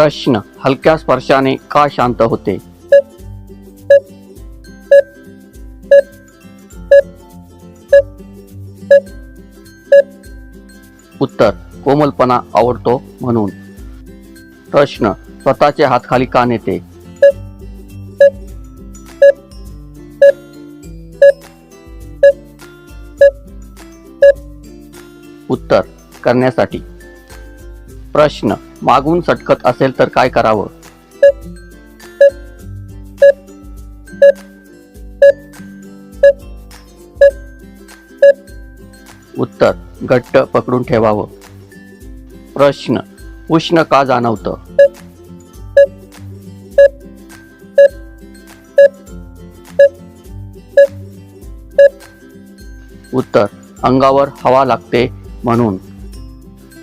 प्रश्न हलक्या स्पर्शाने का शांत होते? उत्तर कोमलपणा आवडतो म्हणून. प्रश्न स्वतःचे हात खाली का नेते? उत्तर करण्यासाठी. प्रश्न मागून सटकत असेल तर काय करावं? उत्तर घट्ट पकडून ठेवावं. प्रश्न उष्ण का जाणवतं? उत्तर अंगावर हवा लागते म्हणून.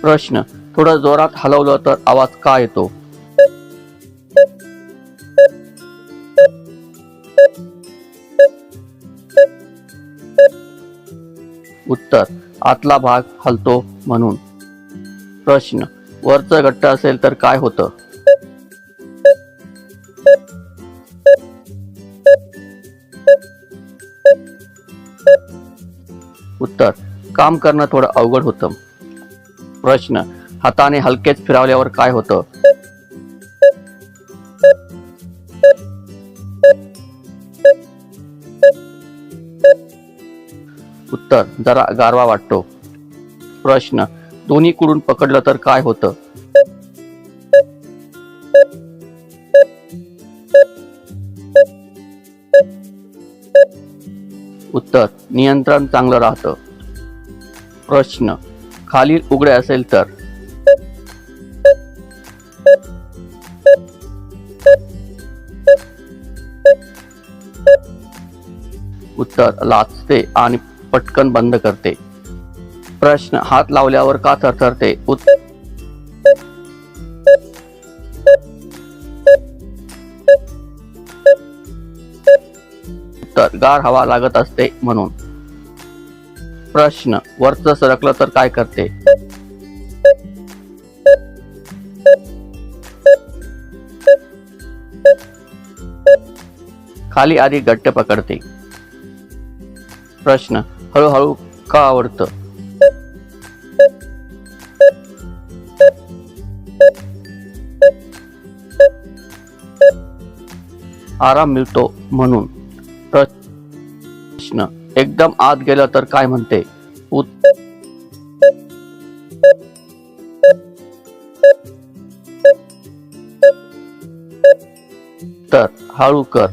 प्रश्न थोडं जोरात हलवलं तर आवाज का येतो? उत्तर आतला भाग हलतो म्हणून. प्रश्न वरचं घट्ट असेल तर काय होतं? उत्तर काम करणं थोडं अवघड होतं. प्रश्न हाताने हलकेच फिरवल्यावर काय होतं? उत्तर जरा गारवा वाटतो. प्रश्न दोन्ही कुडून पकडलं तर काय होतं? उत्तर नियंत्रण चांगलं राहतं. प्रश्न खालील उघडे असेल तर? उत्तर लाचते आणि पटकन बंद करते. प्रश्न हात लावल्यावर का थरथरते? उत्तर उत्तर गार हवा लागत असते म्हणून. प्रश्न वरच सरकलं तर काय करते? खाली आधी घट्ट पकडते. प्रश्न हळूहळू का आवडतं? आराम मिळतो म्हणून. प्रश्न एकदम आत गेलं तर काय म्हणते? उत- तर हळू कर.